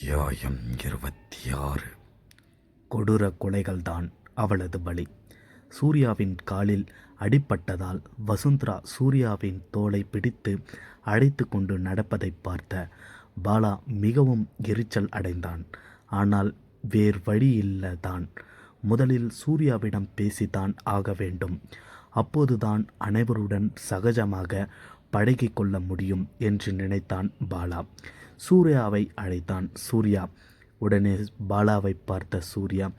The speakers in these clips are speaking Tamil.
அத்தியாயம் இருபத்தி ஆறு கொடூர கொலைகள்தான் அவளது பலி. சூர்யாவின் காலில் அடிபட்டதால் வசுந்தரா சூர்யாவின் தோலை பிடித்து அழைத்து கொண்டு நடப்பதைப் பார்த்த பாலா மிகவும் எரிச்சல் அடைந்தான். ஆனால் வேறு வழியில்லைதான் முதலில் சூர்யாவிடம் பேசித்தான் ஆக வேண்டும். அப்போதுதான் அனைவருடன் சகஜமாக பழகிக்கொள்ள முடியும் என்று நினைத்தான் பாலா. சூர்யாவை அழைத்தான் சூர்யா. உடனே பாலாவை பார்த்த சூர்யா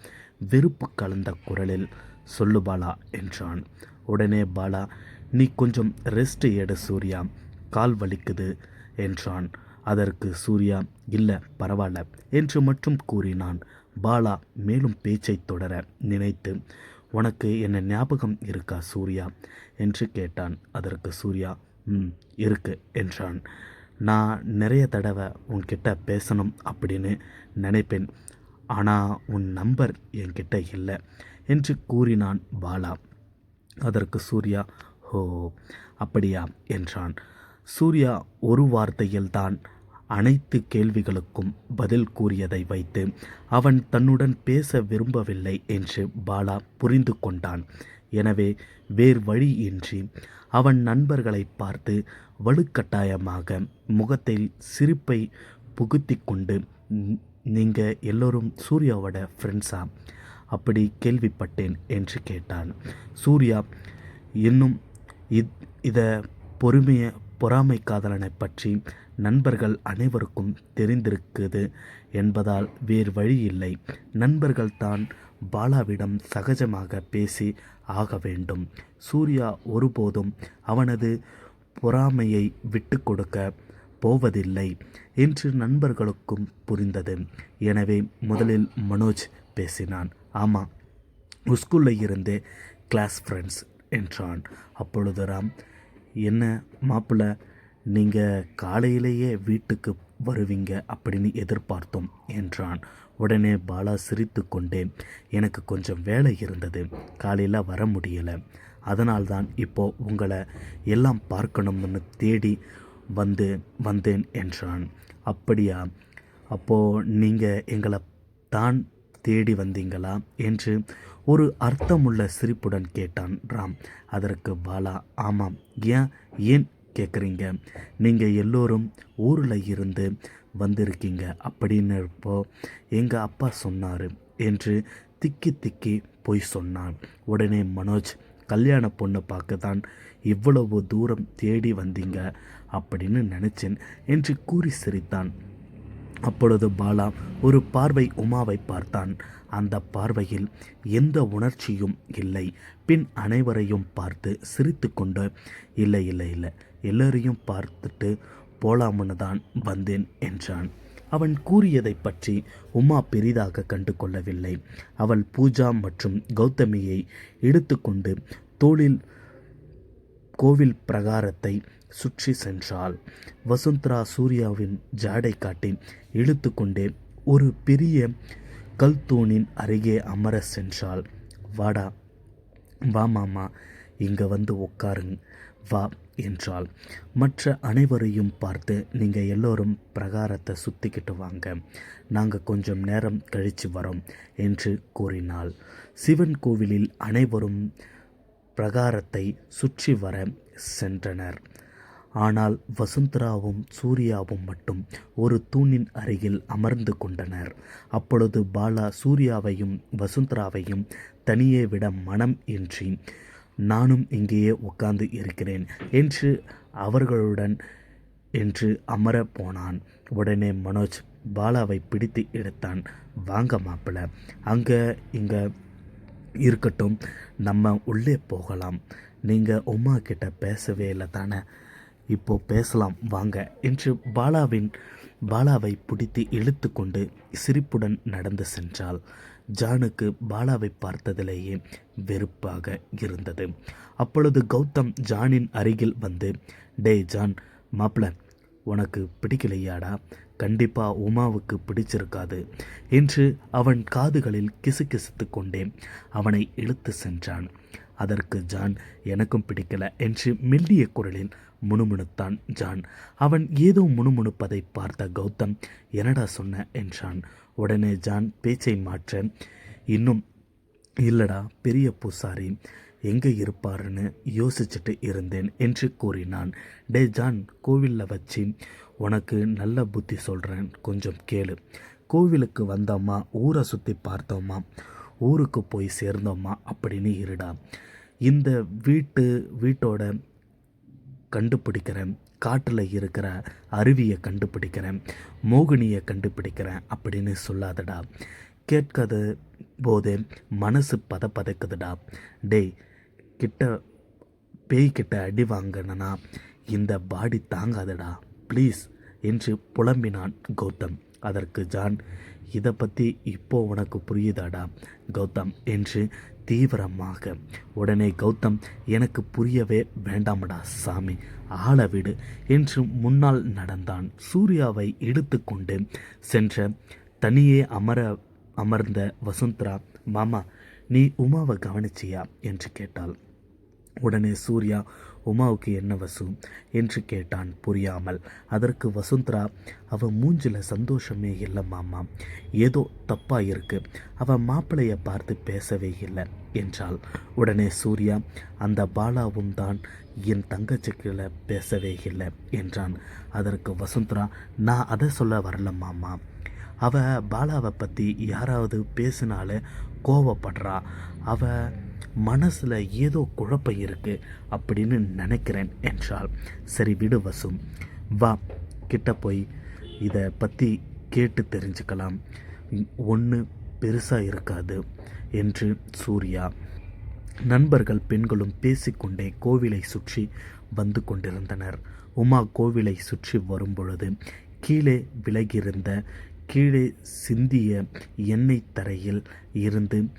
வெறுப்பு கலந்த குரலில் சொல்லு பாலா என்றான். உடனே பாலா நீ கொஞ்சம் ரெஸ்ட் எடு சூர்யா. கால் வலிக்குது என்றான். அதற்கு சூர்யா இல்லை பரவாயில்ல என்று மட்டும் கூறினான். பாலா மேலும் பேச்சை தொடர நினைத்து உனக்கு என்ன ஞாபகம் இருக்கா சூர்யா? என்று கேட்டான். அதற்கு சூர்யா ம் இருக்கு என்றான். நான் நிறைய தடவை உன்கிட்ட பேசணும் அப்படின்னு நினைப்பேன். ஆனால் உன் நம்பர் என்கிட்ட இல்லை என்று கூறினான் பாலா. அதற்கு சூர்யா ஹோ அப்படியா? என்றான். சூர்யா ஒரு வார்த்தையில்தான் அனைத்து கேள்விகளுக்கும் பதில் கூறியதை வைத்து அவன் தன்னுடன் பேச விரும்பவில்லை என்று பாலா புரிந்து கொண்டான். எனவே வேறு வழியின்றி அவன் நண்பர்களை பார்த்து வலுக்கட்டாயமாக முகத்தில் சிரிப்பை புகுத்தி கொண்டு நீங்கள் எல்லோரும் சூர்யாவோட ஃப்ரெண்ட்ஸா அப்படி கேள்விப்பட்டேன் என்று கேட்டான். சூர்யா இன்னும் இத் இதை பொறுமையை பொறாமை காதலனை பற்றி நண்பர்கள் அனைவருக்கும் தெரிந்திருக்குது என்பதால் வேறு வழி இல்லை. நண்பர்கள் தான் பாலாவிடம் சகஜமாக பேசி ஆக வேண்டும். சூர்யா ஒருபோதும் அவனது பொறாமையை விட்டு கொடுக்க போவதில்லை என்று நண்பர்களுக்கும் புரிந்தது. எனவே முதலில் மனோஜ் பேசினான். ஆமாம் ஸ்கூலில் இருந்தே கிளாஸ் ஃப்ரெண்ட்ஸ் என்றான். அப்பொழுது ராம் என்ன மாப்பிள்ளை நீங்கள் காலையிலேயே வீட்டுக்கு வருவீங்க அப்படின்னு எதிர்பார்த்தோம் என்றான். உடனே பாலா சிரித்து கொண்டே எனக்கு கொஞ்சம் வேலை இருந்தது. காலையில் வர முடியலை. அதனால்தான் இப்போது உங்களை எல்லாம் பார்க்கணும்னு தேடி வந்து வந்தேன் என்றான். அப்படியா? அப்போது நீங்கள் எங்களை தான் தேடி வந்தீங்களா? என்று ஒரு அர்த்தமுள்ள சிரிப்புடன் கேட்டான் ராம். அதற்கு பாலா ஆமாம். ஏன் ஏன் கேட்குறீங்க? நீங்கள் எல்லோரும் ஊரில் இருந்து வந்திருக்கீங்க அப்படின்னு இருப்போ எங்கள் அப்பா சொன்னார் என்று திக்கி திக்கி போய் சொன்னான். உடனே மனோஜ் கல்யாண பொண்ணு பார்க்க தான் இவ்வளவு தூரம் தேடி வந்தீங்க அப்படின்னு நினச்சேன் என்று கூறி சிரித்தான். அப்பொழுது பாலா ஒரு பார்வை உமாவை பார்த்தான். அந்த பார்வையில் எந்த உணர்ச்சியும் இல்லை. பின் அனைவரையும் பார்த்து சிரித்து கொண்டு இல்லை இல்லை இல்லை எல்லோரையும் பார்த்துட்டு போலாமுன்னு தான் வந்தேன் என்றான். அவன் கூறியதை பற்றி உமா பெரிதாக கண்டு கொள்ளவில்லை. அவள் பூஜா மற்றும் கௌதமியை எடுத்துக்கொண்டு தோளில் கோவில் பிரகாரத்தை சுற்றி சென்றாள். வசுந்தரா சூர்யாவின் ஜாடை காட்டி இழுத்து கொண்டே ஒரு பெரிய கல்தூணின் அருகே அமர சென்றாள். வாடா வா மாமா இங்கே வந்து உட்காருங்க வா என்றாள். மற்ற அனைவரையும் பார்த்து நீங்கள் எல்லோரும் பிரகாரத்தை சுற்றிக்கிட்டு வாங்க நாங்கள் கொஞ்சம் நேரம் கழித்து வரோம் என்று கூறினாள். சிவன் கோவிலில் அனைவரும் பிரகாரத்தை சுற்றி வர சென்றனர். ஆனால் வசுந்தராவும் சூர்யாவும் மட்டும் ஒரு தூணின் அருகில் அமர்ந்து கொண்டனர். அப்பொழுது பாலா சூர்யாவையும் வசுந்தராவையும் தனியே விட மனம் இன்றி நானும் இங்கேயே உட்கார்ந்து இருக்கிறேன் என்று அவர்களுடன் என்று அமர போனான். உடனே மனோஜ் பாலாவை பிடித்து எடுத்தான். வாங்க மாப்பிள்ள அங்கே இங்கே இருக்கட்டும். நம்ம உள்ளே போகலாம். நீங்கள் உமா கிட்ட பேசவே இல்லை தானே? இப்போ பேசலாம். வாங்க. என்று பாலாவின் பாலாவை பிடித்து இழுத்து கொண்டு சிரிப்புடன் நடந்து சென்றாள். ஜானுக்கு பாலாவை பார்த்ததிலேயே வெறுப்பாக இருந்தது. அப்பொழுது கௌதம் ஜானின் அருகில் வந்து டே ஜான் மாப்பிள்ள உனக்கு பிடிக்கலையாடா? கண்டிப்பாக உமாவுக்கு பிடிச்சிருக்காது. என்று அவன் காதுகளில் கிசுகிசுத்து கொண்டே அவனை இழுத்து சென்றான். அதற்கு ஜான் எனக்கும் பிடிக்கல என்று மெல்லிய குரலில் முணுமுணுத்தான் ஜான். அவன் ஏதோ முணுமுணுப்பதை பார்த்த கௌதம் என்னடா சொன்ன? என்றான். உடனே ஜான் பேச்சை மாற்ற இன்னும் இல்லடா பெரிய பூசாரி எங்கே இருப்பாருன்னு யோசிச்சுட்டு இருந்தேன் என்று கூறினான். டே ஜான் கோவிலில் வச்சு உனக்கு நல்ல புத்தி சொல்கிறேன் கொஞ்சம் கேளு. கோவிலுக்கு வந்தோமா ஊரை சுற்றி பார்த்தோமா? ஊருக்கு போய் சேர்ந்தோமா அப்படின்னு இருடா. இந்த வீட்டு வீட்டோட கண்டுபிடிக்கிறேன் காட்டில் இருக்கிற அருவியை கண்டுபிடிக்கிறேன் மோகினியை கண்டுபிடிக்கிறேன் அப்படின்னு சொல்லாதடா. கேட்காத போதே மனசு பத பதைக்குதுடா டேய் கிட்ட பேய்கிட்ட அடி வாங்கினா இந்த பாடி தாங்காதடா. ப்ளீஸ் என்று புலம்பினான் கௌதம். அதற்கு ஜான் இதை பற்றி இப்போ உனக்கு புரியுதாடா கௌதம்? என்று தீவிரமாக உடனே கௌதம் எனக்கு புரியவே வேண்டாமடா சாமி ஆள விடு என்று முன்னால் நடந்தான். சூர்யாவை இழுத்துக்கொண்டு சென்ற தனியே அமர அமர்ந்த வசுந்தரா மாமா நீ உமாவை கவனிச்சியா? என்று கேட்டாள். உடனே சூர்யா உமாவுக்கு என்ன வசு? என்று கேட்டான் புரியாமல். அதற்கு வசுந்தரா அவன் மூஞ்சில் சந்தோஷமே இல்லை மாமா. ஏதோ தப்பாக இருக்கு அவன் மாப்பிள்ளையை பார்த்து பேசவே இல்லை என்றாள். உடனே சூர்யா அந்த பாலாவும் தான் என் தங்கச்சிக்கில் பேசவே இல்லை என்றான். அதற்கு வசுந்தரா நான் அதை சொல்ல வரல மாமா. அவள் பாலாவை பற்றி யாராவது பேசினாலே கோவப்படுறா. அவள் மனசில் ஏதோ குழப்பம் இருக்கு அப்படின்னு நினைக்கிறேன் என்றாள் சரி விடு வசும் வா கிட்ட போய் இதை பற்றி கேட்டு தெரிஞ்சுக்கலாம். ஒன்று பெருசாக இருக்காது என்று சூர்யா. நண்பர்கள் பெண்களும் பேசிக்கொண்டே கோவிலை சுற்றி வந்து கொண்டிருந்தனர். உமா கோவிலை சுற்றி வரும்பொழுது கீழே விலகியிருந்த கீழே சிந்திய எண்ணெய் தரையில் இருந்து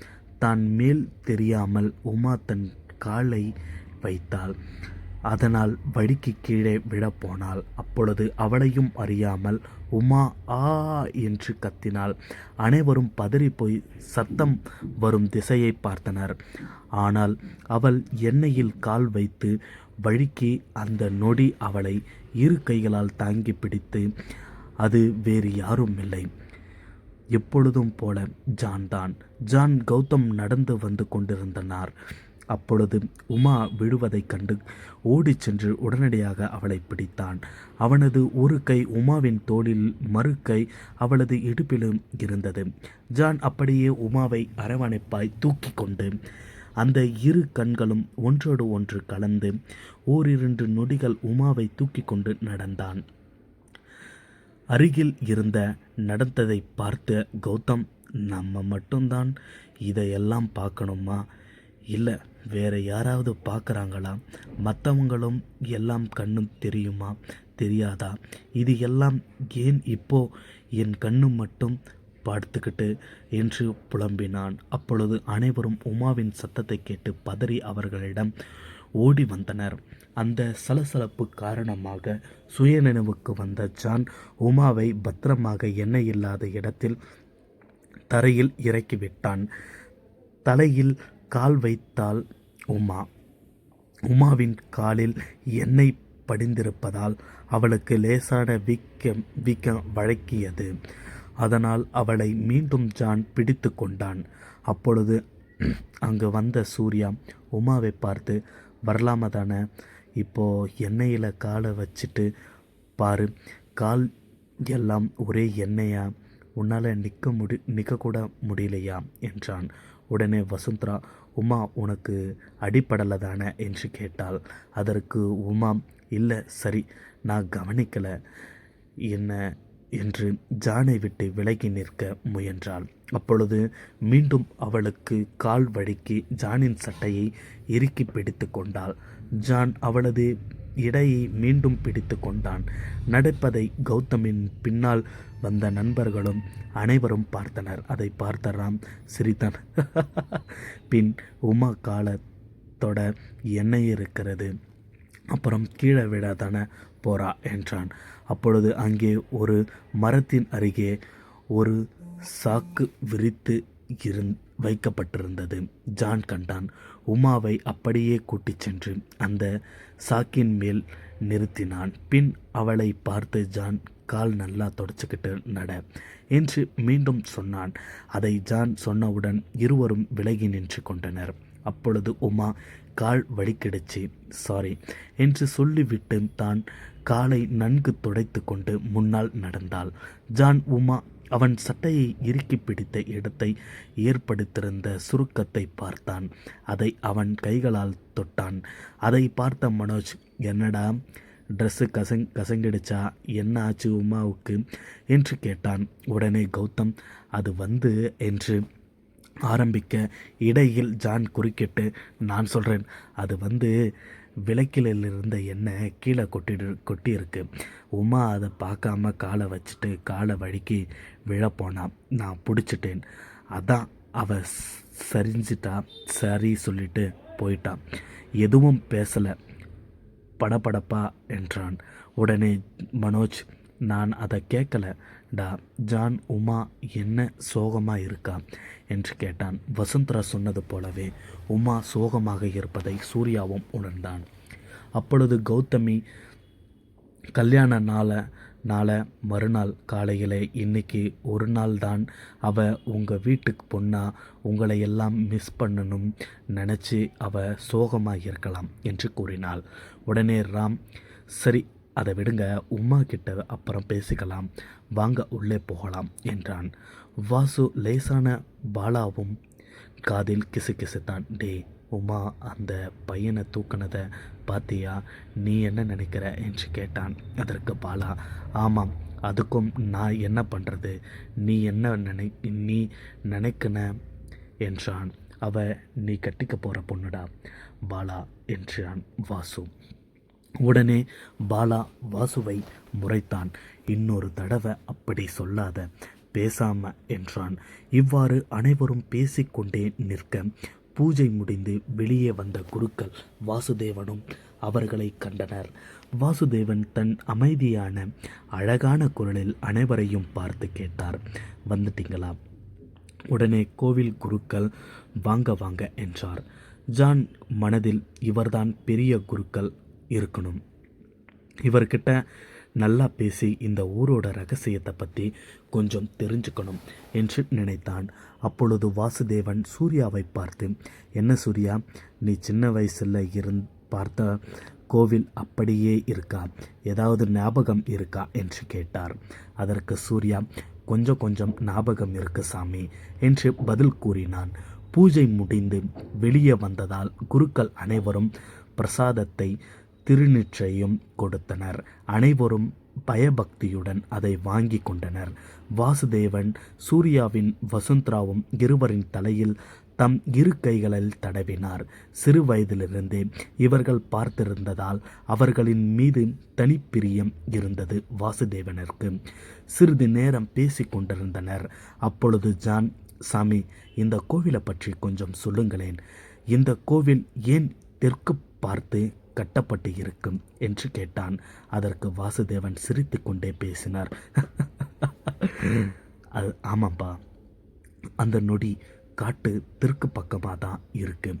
தான் மேல் தெரியாமல் உமா தன் காலை வைத்தாள். அதனால் வடிக்கு கீழே விழப்போனாள் அப்பொழுது அவளையும் அறியாமல் உமா ஆ என்று கத்தினாள். அனைவரும் பதறி போய் சத்தம் வரும் திசையை பார்த்தனர். ஆனால் அவள் எண்ணெயில் கால் வைத்து வழுக்கி அந்த நொடி அவளை இரு கைகளால் தாங்கி பிடித்து அது வேறு யாரும் இல்லை எப்பொழுதும் போல ஜான் தான் ஜான் கௌதம் நடந்து வந்து கொண்டிருந்தனார். அப்பொழுது உமா விழுவதைக் கண்டு ஓடிச் சென்று உடனடியாக அவளை பிடித்தான். அவனது ஒரு கை உமாவின் தோளில் மறு கை அவளது இடுப்பிலும் இருந்தது. ஜான் அப்படியே உமாவை அரவணைப்பாய் தூக்கி கொண்டு அந்த இரு கண்களும் ஒன்றோடு ஒன்று கலந்து ஓரிரண்டு நொடிகள் உமாவை தூக்கி கொண்டு நடந்தான். அருகில் இருந்த நடந்ததை பார்த்த கௌதம் நம்ம மட்டும்தான் இதையெல்லாம் பார்க்கணுமா? இல்லை வேற யாராவது பார்க்குறாங்களா? மற்றவங்களும் எல்லாம் கண்ணும் தெரியுமா? தெரியாதா? இது எல்லாம் ஏன் இப்போ என் கண்ணு மட்டும் பார்த்துக்கிட்டு என்று புலம்பினான். அப்பொழுது அனைவரும் உமாவின் சத்தத்தை கேட்டு பதறி அவர்களிடம் ஓடி வந்தனர். அந்த சலசலப்பு காரணமாக சுயநினைவுக்கு வந்த ஜான் உமாவை பத்திரமாக எண்ணெய் இல்லாத இடத்தில் தரையில் இறக்கிவிட்டான். தலையில் கால் வைத்தால் உமா. உமாவின் காலில் எண்ணெய் படிந்திருப்பதால் அவளுக்கு லேசான வீக்கம் வீக்கம் வழக்கியது அதனால் அவளை மீண்டும் ஜான் பிடித்து கொண்டான். அப்பொழுது அங்கு வந்த சூர்யா உமாவை பார்த்து வரலாமதான இப்போது எண்ணெயில் காலை வச்சுட்டு பாரு. கால் எல்லாம் ஒரே எண்ணெயா? உன்னால் நிற்க முடி நிற்கக்கூட முடியலையா? என்றான். உடனே வசுந்தரா உமா உனக்கு அடிப்படலை தானே? என்று கேட்டாள். அதற்கு உமா இல்லை சரி நான் கவனிக்கலை. என்ன என்று ஜானை விட்டு விலகி நிற்க முயன்றாள். அப்பொழுது மீண்டும் அவளுக்கு கால் வழுக்கி ஜானின் சட்டையை இறுக்கி பிடித்து கொண்டாள். ஜான் அவளது இடையை மீண்டும் பிடித்து கொண்டான். நடப்பதை கௌதமின் பின்னால் வந்த நண்பர்களும் அனைவரும் பார்த்தனர். அதை பார்த்த ராம் சிரித்தான். பின் உமா காலத்தோட எண்ணெய் இருக்கிறது? அப்புறம் கீழே விடாதான போறா? என்றான். அப்பொழுது அங்கே ஒரு மரத்தின் அருகே ஒரு சாக்கு விரித்து இருந் வைக்கப்பட்டிருந்தது. ஜான் கண்டான். உமாவை அப்படியே கூட்டிச் சென்று அந்த சாக்கின் மேல் நிறுத்தினான். பின் அவளை பார்த்து ஜான் கால் நல்லா தொடச்சிக்கிட்டு நட என்று மீண்டும் சொன்னான். அதை ஜான் சொன்னவுடன் இருவரும் விலகி நின்று கொண்டனர். அப்பொழுது உமா கால் வலிக்கிடுச்சு சாரி என்று சொல்லிவிட்டு தான் காலை நன்கு துடைத்து கொண்டு முன்னால் நடந்தாள். ஜான் உமா அவன் சட்டையை இறுக்கி பிடித்த இடத்தை ஏற்படுத்தியிருந்த சுருக்கத்தை பார்த்தான். அதை அவன் கைகளால் தொட்டான். அதை பார்த்த மனோஜ் என்னடா ட்ரெஸ்ஸு கசங் கசங்கிடுச்சா? என்ன ஆச்சு உமாவுக்கு? என்று கேட்டான். உடனே கௌதம் அது வந்து என்று ஆரம்பிக்க இடையில் ஜான் குறுக்கிட்டு நான் சொல்கிறேன் அது வந்து விளக்கிலிருந்த எண்ணெய் கீழே கொட்டிடு கொட்டியிருக்கு. உமா அதை பார்க்காம காலை வச்சுட்டு காலை வழுக்கி விழப்போனான் நான் பிடிச்சிட்டேன். அதான் அவ சரிஞ்சிட்டா சரி சொல்லிட்டு போயிட்டான் எதுவும் பேசலை. படபடப்பா என்றான். உடனே மனோஜ் நான் அதை கேட்கல. டா ஜான் உமா என்ன சோகமாக இருக்கா? என்று கேட்டான். வசுந்தரா சொன்னது போலவே உமா சோகமாக இருப்பதை சூர்யாவும் உணர்ந்தான். அப்பொழுது கௌதமி கல்யாண நாளை நாளை மறுநாள் காலையில் இன்னைக்கு ஒரு நாள் தான் அவ உங்கள் வீட்டுக்கு பொண்ணா உங்களை எல்லாம் மிஸ் பண்ணணும் நினச்சி அவ சோகமாக இருக்கலாம் என்று கூறினாள். உடனே ராம் சரி அதை விடுங்க உமா கிட்ட அப்புறம் பேசிக்கலாம். வாங்க உள்ளே போகலாம் என்றான். வாசு லேசான பாலாவும் காதில் கிசுகிசுத்தான். டே உமா அந்த பையனை தூக்குனதை பாத்தியா? நீ என்ன நினைக்கிற? என்று கேட்டான். அதற்கு பாலா ஆமாம் அதுக்கும் நான் என்ன பண்ணுறது நீ என்ன நினை நீ நினைக்கின? என்றான். அவ நீ கட்டிக்க போகிற பொண்ணுடா பாலா என்றான் வாசு. உடனே பாலா வாசுவை முறைத்தான். இன்னொரு தடவை அப்படி சொல்லாத பேசாம என்றான். இவ்வாறு அனைவரும் பேசிக்கொண்டே நிற்க பூஜை முடிந்து வெளியே வந்த குருக்கள் வாசுதேவனும் அவர்களை கண்டனர். வாசுதேவன் தன் அமைதியான அழகான குரலில் அனைவரையும் பார்த்து கேட்டார். வந்துட்டீங்களா? உடனே கோவில் குருக்கள் வாங்க வாங்க என்றார். ஜான் மனதில் இவர்தான் பெரிய குருக்கள் இருக்கணும். இவர்கிட்ட நல்லா பேசி இந்த ஊரோட ரகசியத்தை பற்றி கொஞ்சம் தெரிஞ்சுக்கணும் என்று நினைத்தான். அப்பொழுது வாசுதேவன் சூர்யாவை பார்த்து என்ன சூர்யா நீ சின்ன வயசில் இருந் பார்த்த கோவில் அப்படியே இருக்கா? ஏதாவது ஞாபகம் இருக்கா? என்று கேட்டார். அதற்கு சூர்யா கொஞ்சம் கொஞ்சம் ஞாபகம் இருக்கு சாமி என்று பதில் கூறினான். பூஜை முடிந்து வெளியே வந்ததால் குருக்கள் அனைவரும் பிரசாதத்தை திருநிற்றையும் கொடுத்தனர். அனைவரும் பயபக்தியுடன் அதை வாங்கி கொண்டனர். வாசுதேவன் சூர்யாவின் வசுந்தராவும் இருவரின் தலையில் தம் இரு கைகளில் தடவினார். சிறு வயதிலிருந்தே இவர்கள் பார்த்திருந்ததால் அவர்களின் மீது தனிப்பிரியம் இருந்தது வாசுதேவனிற்கு சிறிது நேரம் பேசிக் கொண்டிருந்தனர். அப்பொழுது ஜான் சாமி இந்த கோவிலை பற்றி கொஞ்சம் சொல்லுங்களேன். இந்த கோவில் ஏன் தெற்கு பார்த்து கட்டப்பட்டு இருக்கும் என்று கேட்டான். அதற்கு வாசுதேவன் சிரித்துக்கொண்டே பேசினார். அது ஆமாப்பா அந்த நொடி காட்டு தெற்கு பக்கமாக தான் இருக்கு.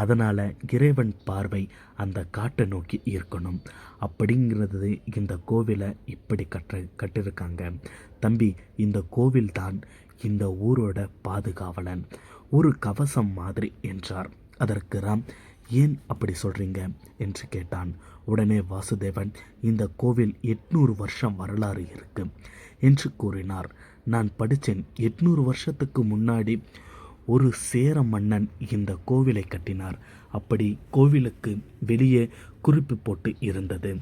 அதனால் இறைவன் பார்வை அந்த காட்டை நோக்கி இருக்கணும் அப்படிங்கிறது இந்த கோவிலை இப்படி கட்ட கட்டிருக்காங்க. தம்பி இந்த கோவில் தான் இந்த ஊரோட பாதுகாவலன். ஒரு கவசம் மாதிரி என்றார். அதற்கு ராம் ஏன் அப்படி சொல்கிறீங்க என்று கேட்டான். உடனே வாசுதேவன் இந்த கோவில் எட்நூறு வருஷம் வரலாறு இருக்கு என்று கூறினார். நான் படித்தேன் எட்நூறு வருஷத்துக்கு முன்னாடி ஒரு சேர மன்னன் இந்த கோவிலை கட்டினார். அப்படி கோவிலுக்கு வெளியே குறிப்பு போட்டு இருந்தது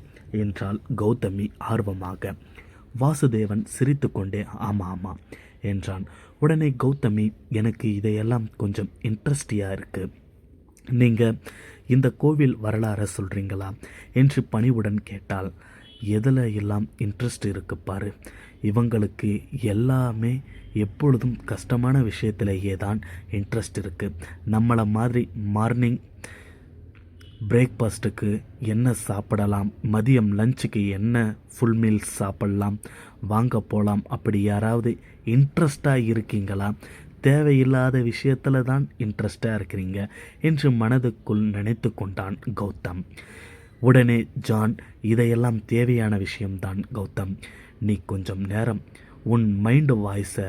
என்றால் கௌதமி ஆர்வமாக. வாசுதேவன் சிரித்துக்கொண்டே ஆமாம் ஆமாம் என்றான். உடனே கௌதமி எனக்கு இதையெல்லாம் கொஞ்சம் இன்ட்ரெஸ்டியாக இருக்குது நீங்கள் இந்த கோவில் வரலாறை சொல்கிறீங்களா என்று பணிவுடன் கேட்டால் எதில் எல்லாம் இன்ட்ரெஸ்ட் இருக்கு பாரு. இவங்களுக்கு எல்லாமே எப்பொழுதும் கஷ்டமான விஷயத்திலேயே தான் இன்ட்ரெஸ்ட் இருக்குது நம்மளை மாதிரி மார்னிங் பிரேக்ஃபாஸ்ட்டுக்கு என்ன சாப்பிடலாம்? மதியம் லஞ்சுக்கு என்ன ஃபுல் மீல்ஸ் சாப்பிடலாம்? வாங்க போகலாம் அப்படி யாராவது இன்ட்ரெஸ்டாக இருக்கீங்களா? தேவையில்லாத விஷயத்தில் தான் இன்ட்ரெஸ்டாக இருக்கிறீங்க என்று மனதுக்குள் நினைத்து கொண்டான் கௌதம். உடனே ஜான் இதையெல்லாம் தேவையான விஷயம்தான் கௌதம். நீ கொஞ்சம் நேரம் உன் மைண்டு வாய்ஸை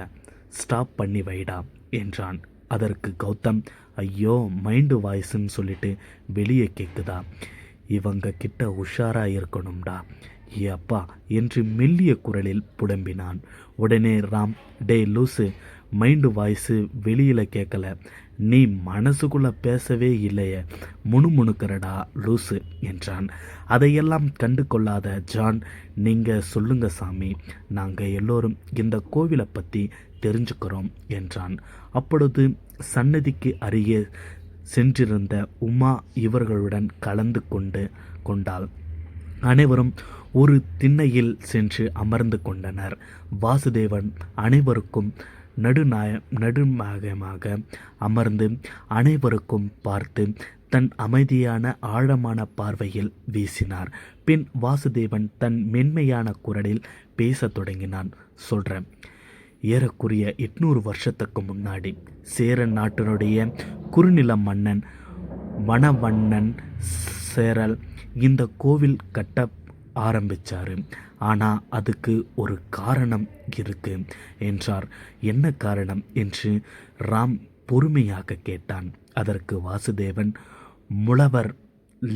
ஸ்டாப் பண்ணி வைடா என்றான். அதற்கு கௌதம் ஐயோ மைண்டு வாய்ஸுன்னு சொல்லிட்டு வெளியே கேட்குதா இவங்க கிட்ட உஷாராக இருக்கணும்டா. ஏ அப்பா என்று மெல்லிய குரலில் புலம்பினான். உடனே ராம் டே லூசு மைண்டு வாய்ஸு வெளியில் கேட்கல நீ மனசுக்குள்ளே பேசவே இல்லையே. முணுமுணுக்கிறடா லூசு என்றான். அதையெல்லாம் கண்டு கொள்ளாத ஜான் நீங்கள் சொல்லுங்க சாமி நாங்கள் எல்லோரும் இந்த கோவிலை பற்றி தெரிஞ்சுக்கிறோம் என்றான். அப்பொழுது சன்னதிக்கு அருகே சென்றிருந்த உமா இவர்களுடன் கலந்து கொண்டு கொண்டாள். அனைவரும் ஒரு திண்ணையில் சென்று அமர்ந்து கொண்டனர். வாசுதேவன் அனைவருக்கும் நடுநாய நடுமாகமாக அமர்ந்து அனைவருக்கும் பார்த்து தன் அமைதியான ஆழமான பார்வையில் வீசினார். பின் வாசுதேவன் தன் மென்மையான குரலில் பேசத் தொடங்கினான். சொல்கிறேன் ஏறக்குறைய எட்நூறு வருஷத்துக்கு முன்னாடி சேர நாட்டினுடைய குறுநில மன்னன் மணவண்ணன் சேரல் இந்த கோவில் கட்ட ஆரம்பிச்சாரு. ஆனால் அதுக்கு ஒரு காரணம் இருக்கு என்றார். என்ன காரணம்? என்று ராம் பொறுமையாக கேட்டான். அதற்கு வாசுதேவன் முழவர்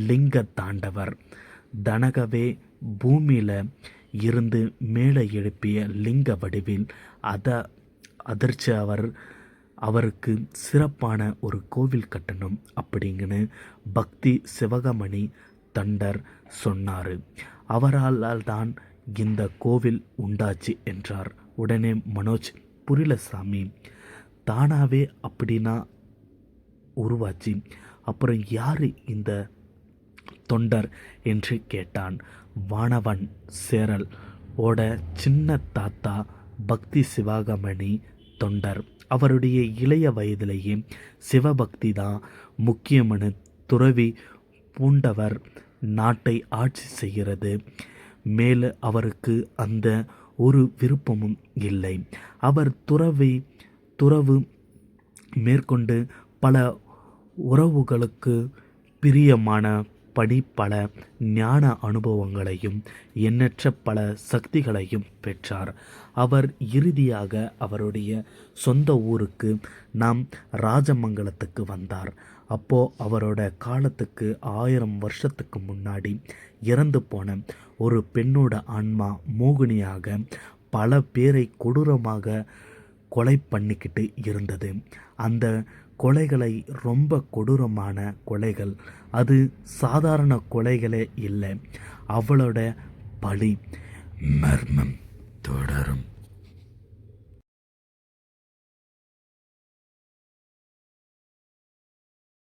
லிங்க தாண்டவர். தனகவே பூமியில் இருந்து மேலே எழுப்பிய லிங்க வடிவில் அத அதிர்ச்சி அவர் அவருக்கு சிறப்பான ஒரு கோவில் கட்டணும் அப்படிங்கன்னு பக்தி சிவகமணி தண்டர் சொன்னார். அவரால் தான் இந்த கோவில் உண்டாச்சு என்றார். உடனே மனோஜ் புரியல சாமி தானாகவே அப்படின்னா உருவாச்சு. அப்புறம் யார் இந்த தொண்டர்? என்று கேட்டான். வானவன் சேரல். ஓட சின்ன தாத்தா பக்தி சிவாகமணி தொண்டர். அவருடைய இளைய வயதிலேயே சிவபக்தி தான் முக்கியமனு துறவி பூண்டவர் நாட்டை ஆட்சி செய்கிறது. மேல அவருக்கு அந்த ஒரு விருப்பமும் இல்லை. அவர் துறவி துறவு மேற்கொண்டு பல உறவுகளுக்கு பிரியமான படி பல ஞான அனுபவங்களையும் எண்ணற்ற பல சக்திகளையும் பெற்றார். அவர் இறுதியாக அவருடைய சொந்த ஊருக்கு நாம் ராஜமங்கலத்துக்கு வந்தார். அப்போது அவரோட காலத்துக்கு ஆயிரம் வருஷத்துக்கு முன்னாடி இறந்து போன ஒரு பெண்ணோட ஆன்மா மோகினியாக பல பேரை கொடூரமாக கொலை பண்ணிக்கிட்டு இருந்தது. அந்த கொலைகளை ரொம்ப கொடூரமான கொலைகள். அது சாதாரண கொலைகளே இல்லை. அவளோட பழி மர்மம் தொடரும்.